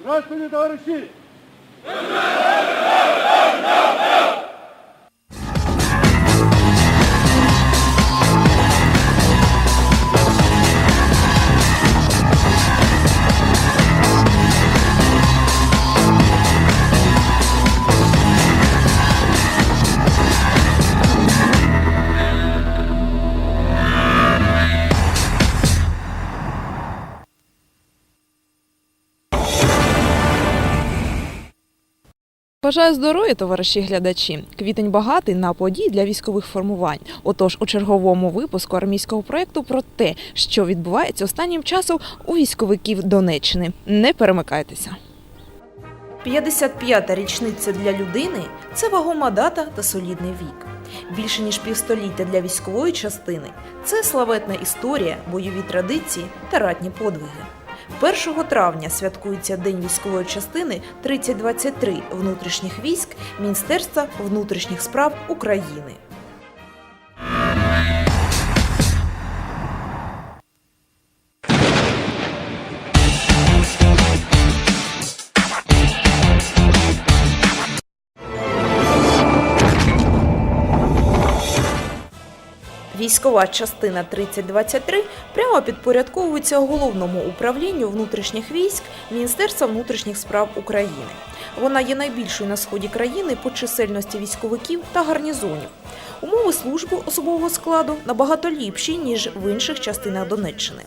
Здравствуйте, товарищи! Бажаю здоров'я, товариші глядачі. Квітень багатий на події для військових формувань. Отож, у черговому випуску армійського проєкту про те, що відбувається останнім часом у військовиків Донеччини. Не перемикайтеся. 55-та річниця для людини це вагома дата та солідний вік. Більше ніж півстоліття для військової частини це славетна історія, бойові традиції та ратні подвиги. 1 травня святкується День військової частини 3023 внутрішніх військ Міністерства внутрішніх справ України. Військова частина 3023 прямо підпорядковується головному управлінню внутрішніх військ Міністерства внутрішніх справ України. Вона є найбільшою на сході країни по чисельності військовиків та гарнізонів. Умови служби особового складу набагато ліпші ніж в інших частинах Донеччини.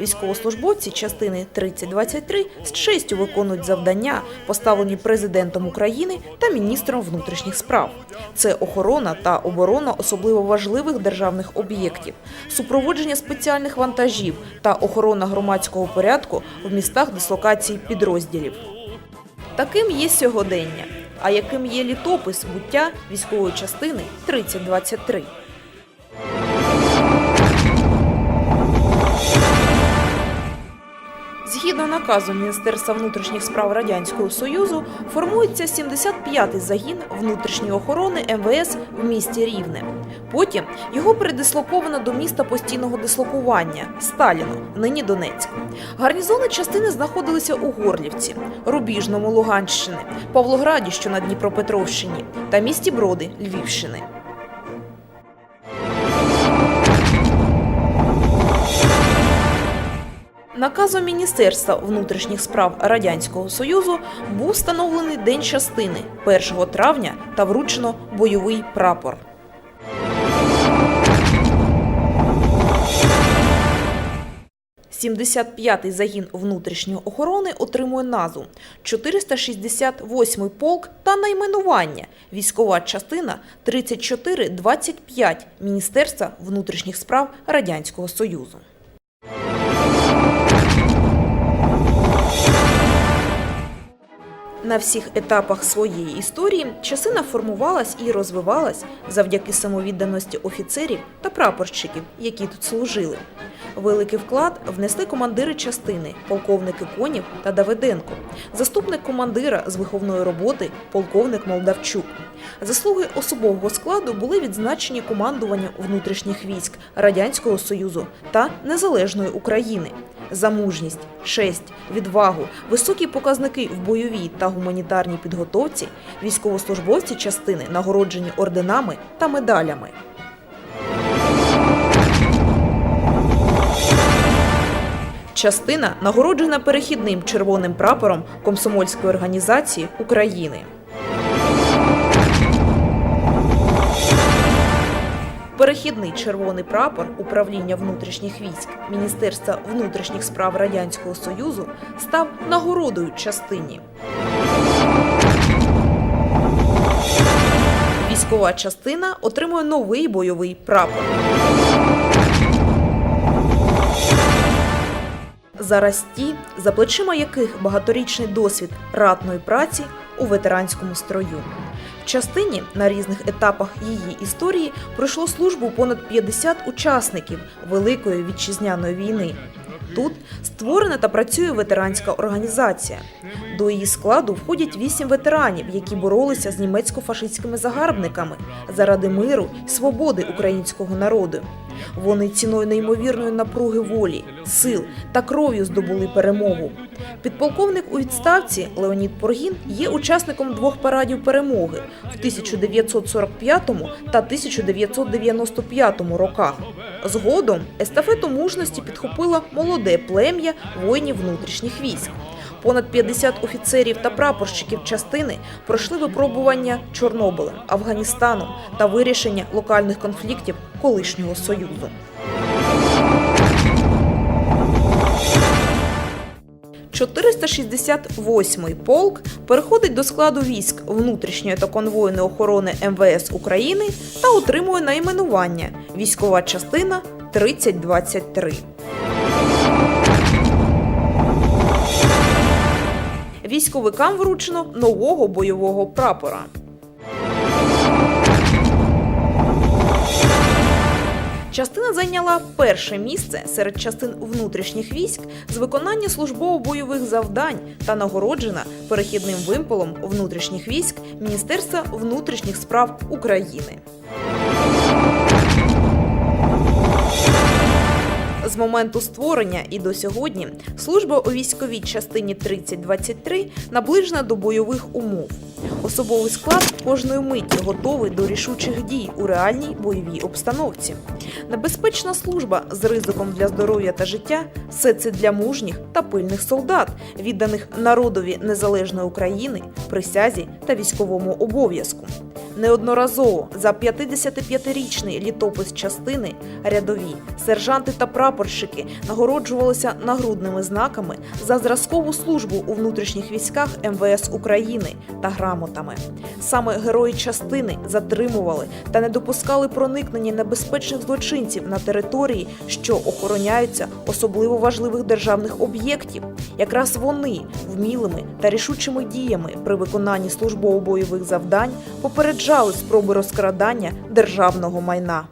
Військовослужбовці частини 3023 з честю виконують завдання, поставлені президентом України та міністром внутрішніх справ. Це охорона та оборона особливо важливих державних об'єктів, супроводження спеціальних вантажів та охорона громадського порядку в містах дислокації підрозділів. Таким є сьогодення. А яким є літопис буття військової частини 3023? Згідно наказу Міністерства внутрішніх справ Радянського Союзу формується 75-й загін внутрішньої охорони МВС в місті Рівне. Потім його передислоковано до міста постійного дислокування Сталіно, нині Донецьк. Гарнізони частини знаходилися у Горлівці, Рубіжному Луганщини, Павлограді, що на Дніпропетровщині, та місті Броди Львівщини. Наказом Міністерства внутрішніх справ Радянського Союзу був встановлений День частини 1 травня та вручено бойовий прапор. «75-й загін внутрішньої охорони отримує назву 468-й полк та найменування військова частина 3425 Міністерства внутрішніх справ Радянського Союзу. На всіх етапах своєї історії частина формувалась і розвивалась завдяки самовідданості офіцерів та прапорщиків, які тут служили. Великий вклад внесли командири частини, полковники Конів та Давиденко, заступник командира з виховної роботи, полковник Молдавчук. Заслуги особового складу були відзначені командуванням внутрішніх військ Радянського Союзу та Незалежної України. За мужність, честь, відвагу, високі показники в бойовій та гуманітарній підготовці військовослужбовці частини нагороджені орденами та медалями. Частина нагороджена перехідним червоним прапором комсомольської організації України. Перехідний червоний прапор управління внутрішніх військ Міністерства внутрішніх справ Радянського Союзу став нагородою частині. Військова частина отримує новий бойовий прапор. Зараз ті, за плечима яких багаторічний досвід ратної праці у ветеранському строю. Частині на різних етапах її історії пройшло службу понад 50 учасників Великої вітчизняної війни. Тут створена та працює ветеранська організація. До її складу входять вісім ветеранів, які боролися з німецько-фашистськими загарбниками заради миру і свободи українського народу. Вони ціною неймовірної напруги волі, сил та кров'ю здобули перемогу. Підполковник у відставці Леонід Поргін є учасником двох парадів перемоги в 1945 та 1995 роках. Згодом естафету мужності підхопило молоде плем'я воїнів внутрішніх військ. Понад 50 офіцерів та прапорщиків частини пройшли випробування Чорнобилем, Афганістаном та вирішення локальних конфліктів колишнього союзу. «468-й полк переходить до складу військ внутрішньої та конвойної охорони МВС України та отримує найменування військова частина 3023. Військовикам вручено нового бойового прапора. Частина зайняла перше місце серед частин внутрішніх військ з виконання службово-бойових завдань та нагороджена перехідним вимполом внутрішніх військ Міністерства внутрішніх справ України. З моменту створення і до сьогодні служба у військовій частині 3023 наближена до бойових умов. Особовий склад кожної миті готовий до рішучих дій у реальній бойовій обстановці. Небезпечна служба з ризиком для здоров'я та життя все це для мужніх та пильних солдат, відданих народові незалежної України, присязі та військовому обов'язку. Неодноразово за 55-річний літопис частини рядові, сержанти та прапорщики нагороджувалися нагрудними знаками за зразкову службу у внутрішніх військах МВС України та грамотами. Саме герої частини затримували та не допускали проникнення небезпечних злочинців на території, що охороняються особливо важливих державних об'єктів. Якраз вони вмілими та рішучими діями при виконанні службово-бойових завдань попереджали спроби розкрадання державного майна.